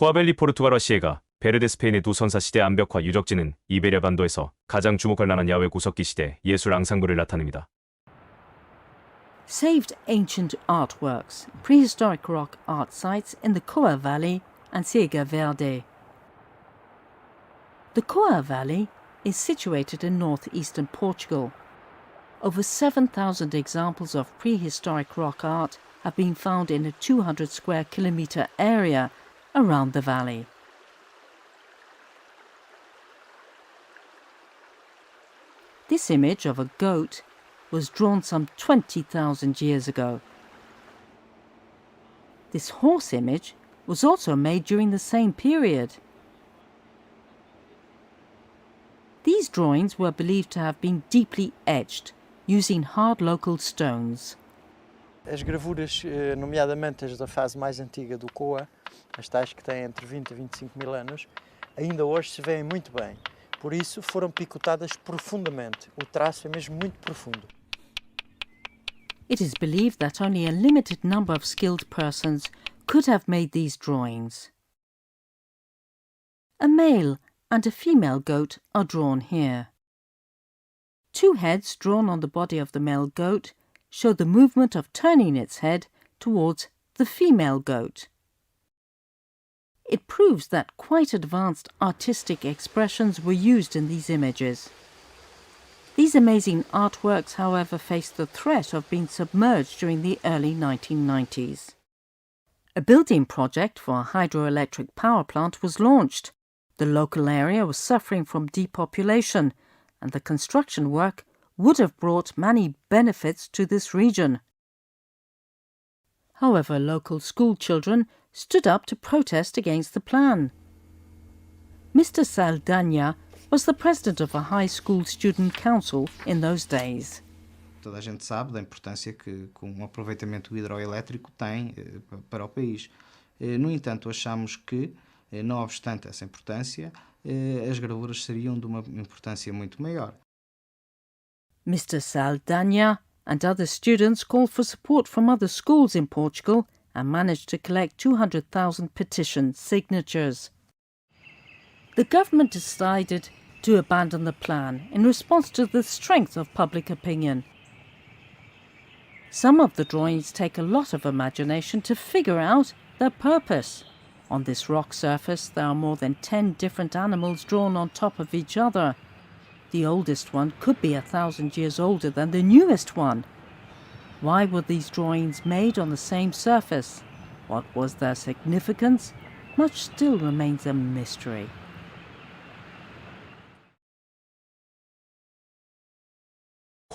코아벨리 포르투갈어 시에가 베르데 스페인의 두 선사 시대 암벽화 유적지는 이베리아 반도에서 가장 주목할 만한 야외 구석기 시대 예술 앙상블을 나타냅니다. Saved ancient artworks, prehistoric rock art sites in the Coa Valley and Ciega Verde. The Coa Valley is situated in northeastern Portugal. Over 7,000 examples of prehistoric rock art have been found in a 200 square kilometre area around the valley. This image of a goat was drawn some 20,000 years ago. This horse image was also made during the same period. These drawings were believed to have been deeply etched using hard local stones. As gravuras, eh, nomeadamente as da fase mais antiga do Coa, as tais que têm entre 20 e 25 mil anos, ainda hoje se veem muito bem. Por isso foram picotadas profundamente. O traço é mesmo muito profundo. It is believed that only a limited number of skilled persons could have made these drawings. A male and a female goat are drawn here. Two heads drawn on the body of the male goat show the movement of turning its head towards the female goat. It proves that quite advanced artistic expressions were used in these images. These amazing artworks, however, faced the threat of being submerged during the early 1990s. A building project for a hydroelectric power plant was launched. The local area was suffering from depopulation, and the construction work would have brought many benefits to this region. However, local school children stood up to protest against the plan. Mr. Saldana was the president of a high school student council in those days. Toda a gente sabe da importância que, que um aproveitamento hidroelétrico tem eh, para o país. Eh, no entanto, achamos que, eh, não obstante essa importância, as gravuras seriam de uma importância muito maior. Mr. Saldana and other students called for support from other schools in Portugal and managed to collect 200,000 petition signatures. The government decided to abandon the plan in response to the strength of public opinion. Some of the drawings take a lot of imagination to figure out their purpose. On this rock surface, there are more than 10 different animals drawn on top of each other. The oldest one could be a thousand years older than the newest one. Why were these drawings made on the same surface? What was their significance? Much still remains a mystery.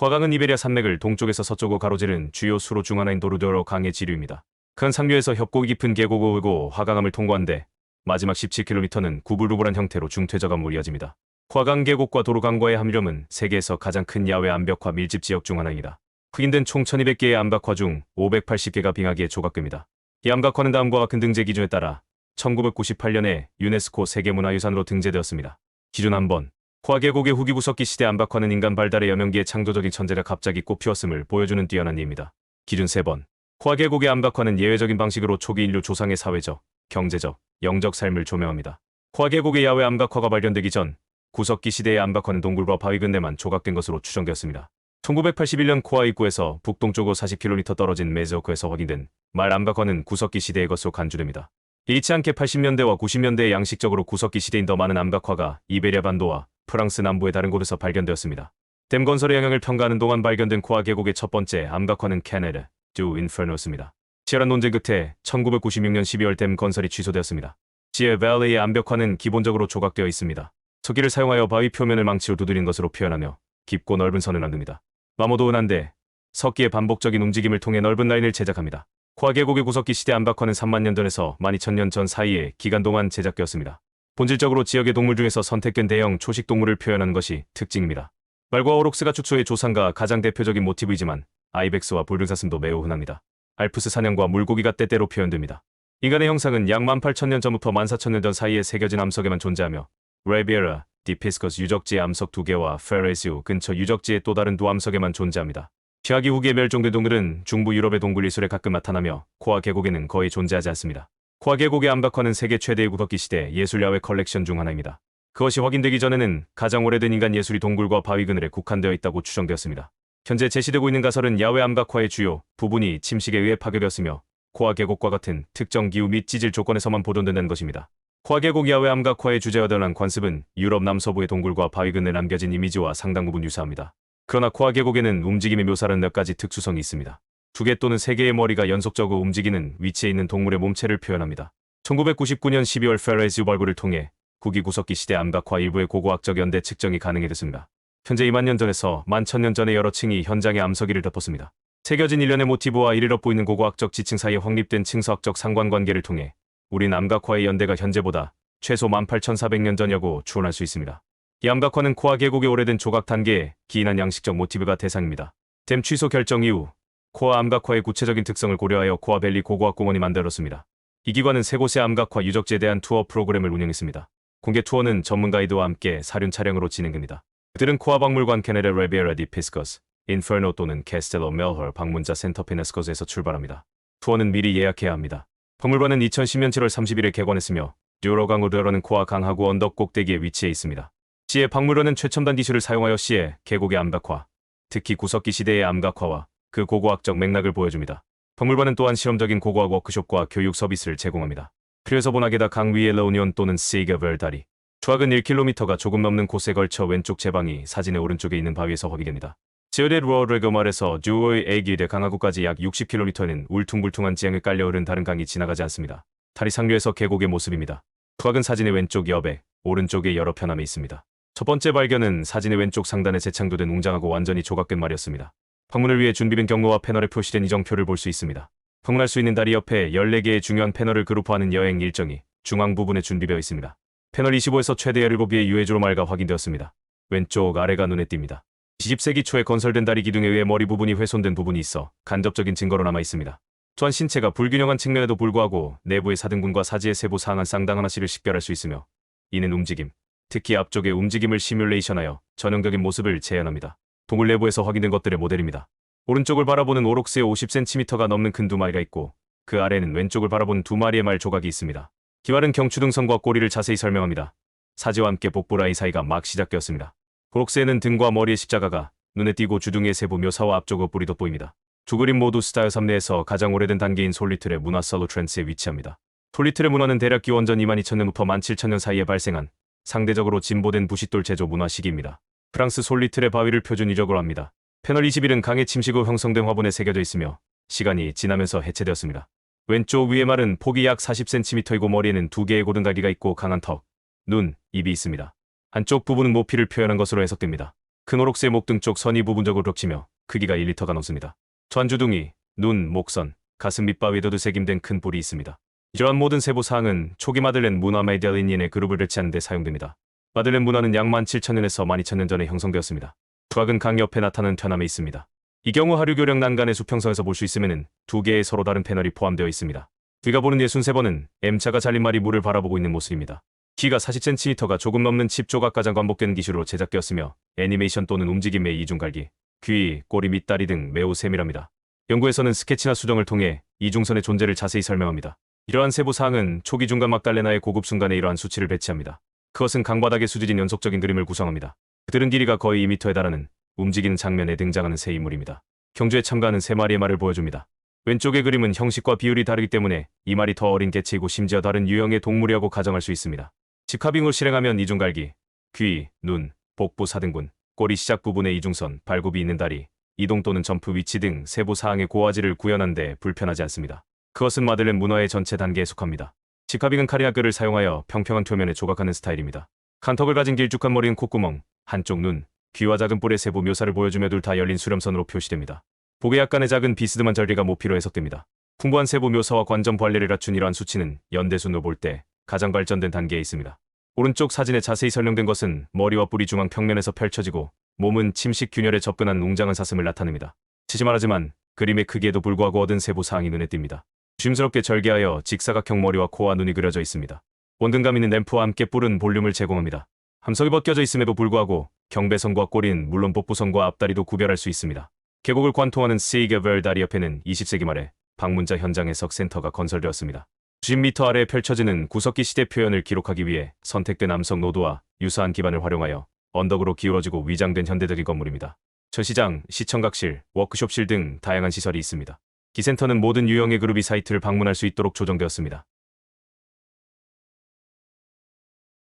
화강은 이베리아 산맥을 동쪽에서 서쪽으로 가로지른 주요 수로 중 하나인 도르도로 강의 지류입니다. 큰 상류에서 협곡이 깊은 계곡을 오고 화강암을 통과한 뒤 마지막 17km는 구불구불한 형태로 중퇴적암으로 이어집니다. 화강 계곡과 도로강과의 함유점은 세계에서 가장 큰 야외 암벽화 밀집 지역 중 하나입니다. 든총 1200개의 암벽화 중 580개가 빙하기에 조각됩니다. 이 암벽화는 다음과 같은 등재 기준에 따라 1998년에 유네스코 세계문화유산으로 등재되었습니다. 기준 한번 화계곡의 후기 구석기 시대 암박화는 인간 발달의 여명기의 창조적인 천재가 갑자기 꽃피웠음을 보여주는 뛰어난 예입니다. 기준 3번. 화계곡의 암박화는 예외적인 방식으로 초기 인류 조상의 사회적, 경제적, 영적 삶을 조명합니다. 화계곡의 야외 암각화가 발견되기 전 구석기 시대의 암박화는 동굴과 바위 근대만 조각된 것으로 추정되었습니다. 1981년 코아 입구에서 북동쪽으로 40km 떨어진 메즈오크에서 확인된 말 암박화는 구석기 시대의 것으로 간주됩니다. 일치 않게 80년대와 90년대에 양식적으로 구석기 시대인 더 많은 암각화가 이베리아 반도와 프랑스 남부의 다른 곳에서 발견되었습니다. 댐 건설의 영향을 평가하는 동안 발견된 코아 계곡의 첫 번째 암각화는 캐네르, 두 인퍼노스입니다. 치열한 논쟁 끝에 1996년 12월 댐 건설이 취소되었습니다. 지에 밸리의 암벽화는 기본적으로 조각되어 있습니다. 석기를 사용하여 바위 표면을 망치로 두드린 것으로 표현하며 깊고 넓은 선을 만듭니다. 마모도 은 한데 석기의 반복적인 움직임을 통해 넓은 라인을 제작합니다. 코아 계곡의 구석기 시대 암박화는 3만 년 전에서 12,000년 전 사이에 기간 동안 제작되었습니다. 본질적으로 지역의 동물 중에서 선택된 대형 초식 동물을 표현하는 것이 특징입니다. 말과 오록스가 축소의 조상과 가장 대표적인 모티브이지만 아이벡스와 불등사슴도 매우 흔합니다. 알프스 사냥과 물고기가 때때로 표현됩니다. 인간의 형상은 약 18,000년 전부터 14,000년 전 사이에 새겨진 암석에만 존재하며 레비에라, 디피스커스 유적지의 암석 두 개와 페레시우 근처 유적지의 또 다른 두 암석에만 존재합니다. 피하기 후기에 멸종된 동물은 중부 유럽의 동굴 이술에 가끔 나타나며 코아 계곡에는 거의 존재하지 않습니다. 코아 계곡의 암각화는 세계 최대의 구석기 시대 예술 야외 컬렉션 중 하나입니다. 그것이 확인되기 전에는 가장 오래된 인간 예술이 동굴과 바위 그늘에 국한되어 있다고 추정되었습니다. 현재 제시되고 있는 가설은 야외 암각화의 주요 부분이 침식에 의해 파괴되었으며 코아 계곡과 같은 특정 기후 및 지질 조건에서만 보존된다는 것입니다. 코아 계곡 야외 암각화의 주제어던한 관습은 유럽 남서부의 동굴과 바위 근에 남겨진 이미지와 상당 부분 유사합니다. 그러나 코아 계곡에는 움직임의 묘사는 몇 가지 특수성이 있습니다. 두 개 또는 세 개의 머리가 연속적으로 움직이는 위치에 있는 동물의 몸체를 표현합니다. 1999년 12월 페레즈 발굴을 통해 구기 구석기 시대 암각화 일부의 고고학적 연대 측정이 가능해졌습니다. 현재 2만 년 전에서 1만 천년 전의 여러 층이 현장의 암석이를 덮었습니다. 새겨진 일련의 모티브와 이르러 보이는 고고학적 지층 사이에 확립된 층서학적 상관관계를 통해 우린 암각화의 연대가 현재보다 최소 18,400년 전이라고 추론할 수 있습니다. 이 암각화는 코아 계곡의 오래된 조각 단계의 기인한 양식적 모티브가 대상입니다. 댐 취소 결정 이후 코아 암각화의 구체적인 특성을 고려하여 코아밸리 고고학공원이 만들었습니다. 이 기관은 세 곳의 암각화 유적지에 대한 투어 프로그램을 운영했습니다. 공개 투어는 전문 가이드와 함께 사륜 촬영으로 진행됩니다. 그들은 코아 박물관 케네레 레비에라 디 피스커스, 인퍼노 또는 캐스텔로 멜헐 방문자 센터 페네스커스에서 출발합니다. 투어는 미리 예약해야 합니다. 박물관은 2010년 7월 30일에 개관했으며 듀로강으로 들어가는 코아 강하구 언덕 꼭대기에 위치해 있습니다. 시의 박물관은 최첨단 기술을 사용하여 시의 계곡의 암각화, 특히 구석기 시대의 암각화와 그 고고학적 맥락을 보여줍니다. 박물관은 또한 실험적인 고고학 워크숍과 교육 서비스를 제공합니다. 프리에서 보나게다 강 위의 러우니온 또는 세이가벨 다리. 추악은 1km가 조금 넘는 곳에 걸쳐 왼쪽 제방이 사진의 오른쪽에 있는 바위에서 확인됩니다. 지어데 루어레거 말에서 주어의 애기대 강하구까지 약 60km는 울퉁불퉁한 지형을 깔려 흐른 다른 강이 지나가지 않습니다. 다리 상류에서 계곡의 모습입니다. 투악은 사진의 왼쪽 여백, 오른쪽에 여러 편함에 있습니다. 첫 번째 발견은 사진의 왼쪽 상단에 재창조된 웅장하고 완전히 조각된 말이었습니다. 방문을 위해 준비된 경로와 패널에 표시된 이정표를 볼 수 있습니다. 방문할 수 있는 다리 옆에 14개의 중요한 패널을 그룹화하는 여행 일정이 중앙 부분에 준비되어 있습니다. 패널 25에서 최대 17개의 유해주로 말가 확인되었습니다. 왼쪽 아래가 눈에 띕니다. 20세기 초에 건설된 다리 기둥에 의해 머리 부분이 훼손된 부분이 있어 간접적인 증거로 남아 있습니다. 또한 신체가 불균형한 측면에도 불구하고 내부의 사등분과 사지의 세부 상한 쌍당 하나씩을 식별할 수 있으며 이는 움직임, 특히 앞쪽의 움직임을 시뮬레이션하여 전형적인 모습을 재현합니다. 동굴 내부에서 확인된 것들의 모델입니다. 오른쪽을 바라보는 오록스에 50cm가 넘는 큰 두 마리가 있고 그 아래는 왼쪽을 바라보는 두 마리의 말 조각이 있습니다. 기왈은 경추등성과 꼬리를 자세히 설명합니다. 사지와 함께 복부 라인 사이가 막 시작되었습니다. 오록스에는 등과 머리의 십자가가 눈에 띄고 주둥이의 세부 묘사와 앞쪽의 뿌리 돋보입니다. 두 그림 모두 스타일 3내에서 가장 오래된 단계인 솔리틀의 문화 솔로 트랜스에 위치합니다. 솔리틀의 문화는 대략 기원전 2만 2천년부터 1만 7천년 사이에 발생한 상대적으로 진보된 부싯돌 제조 문화 시기입니다. 프랑스 솔리틀의 바위를 표준 이적으로 합니다. 패널 21은 강의 침식 후 형성된 화분에 새겨져 있으며 시간이 지나면서 해체되었습니다. 왼쪽 위의 말은 폭이 약 40cm이고 머리에는 두 개의 고등갈기가 있고 강한 턱, 눈, 입이 있습니다. 한쪽 부분은 모피를 표현한 것으로 해석됩니다. 큰 오록스의 목 등 쪽 선이 부분적으로 겹치며 크기가 1리터가 넘습니다. 전주둥이, 눈, 목선, 가슴 밑바위에도 두새김된 큰 뿔이 있습니다. 이러한 모든 세부 사항은 초기 마들렌 문화 메디얼인의 그룹을 배치하는 데 사용됩니다. 마들렌 문화는 약 17,000년에서 12,000년 전에 형성되었습니다. 투악은 강 옆에 나타나는 편함에 있습니다. 이 경우 하류교령 난간의 수평선에서 볼 수 있으면 두 개의 서로 다른 패널이 포함되어 있습니다. 뒤가 보는 예순 세 번은 M자가 잘린 말이 물을 바라보고 있는 모습입니다. 키가 40cm가 조금 넘는 칩 조각 가장 반복되는 기술로 제작되었으며 애니메이션 또는 움직임의 이중갈기, 귀, 꼬리 밑 다리 등 매우 세밀합니다. 연구에서는 스케치나 수정을 통해 이중선의 존재를 자세히 설명합니다. 이러한 세부 사항은 초기 중간 막달레나의 고급 순간에 이러한 수치를 배치합니다. 그것은 강바닥에 수질인 연속적인 그림을 구성합니다. 그들은 길이가 거의 2m에 달하는 움직이는 장면에 등장하는 새 인물입니다. 경주에 참가하는 세 마리의 말을 보여줍니다. 왼쪽의 그림은 형식과 비율이 다르기 때문에 이 말이 더 어린 개체이고 심지어 다른 유형의 동물이라고 가정할 수 있습니다. 직합빙을 실행하면 이중갈기, 귀, 눈, 복부 사등분, 꼬리 시작 부분의 이중선, 발굽이 있는 다리, 이동 또는 점프 위치 등 세부 사항의 고화질을 구현하는데 불편하지 않습니다. 그것은 마들렌 문화의 전체 단계에 속합니다. 직합빙은 카리아글을 사용하여 평평한 표면에 조각하는 스타일입니다. 칸턱을 가진 길쭉한 머리는 콧구멍, 한쪽 눈, 귀와 작은 뿔의 세부 묘사를 보여주며 둘 다 열린 수렴선으로 표시됩니다. 복에 약간의 작은 비스듬한 절개가 모피로 해석됩니다. 풍부한 세부 묘사와 관점 관리를 갖춘 이러한 수치는 연대순으로 볼 때 가장 발전된 단계에 있습니다. 오른쪽 사진에 자세히 설명된 것은 머리와 뿔이 중앙 평면에서 펼쳐지고 몸은 침식 균열에 접근한 웅장한 사슴을 나타냅니다. 치지 말하지만 그림의 크기에도 불구하고 얻은 세부 사항이 눈에 띕니다. 조심스럽게 절개하여 직사각형 머리와 코와 눈이 그려져 있습니다. 원근감 있는 램프와 함께 뿔은 볼륨을 제공합니다. 함석이 벗겨져 있음에도 불구하고 경배선과 꼬리는 물론 복부선과 앞다리도 구별할 수 있습니다. 계곡을 관통하는 세이게벨 다리 옆에는 20세기 말에 방문자 현장의 석 센터가 건설되었습니다. 10m 아래에 펼쳐지는 구석기 시대 표현을 기록하기 위해 선택된 암석 노드와 유사한 기반을 활용하여 언덕으로 기울어지고 위장된 현대적인 건물입니다. 전시장, 시청각실, 워크숍실 등 다양한 시설이 있습니다. 기센터는 모든 유형의 그룹이 사이트를 방문할 수 있도록 조정되었습니다.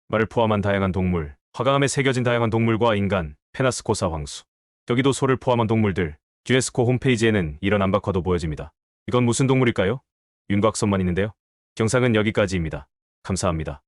말을 포함한 다양한 동물, 화강암에 새겨진 다양한 동물과 인간, 페나스코사 황수, 여기도 소를 포함한 동물들, 유네스코 홈페이지에는 이런 암박화도 보여집니다. 이건 무슨 동물일까요? 윤곽선만 있는데요. 영상은 여기까지입니다. 감사합니다.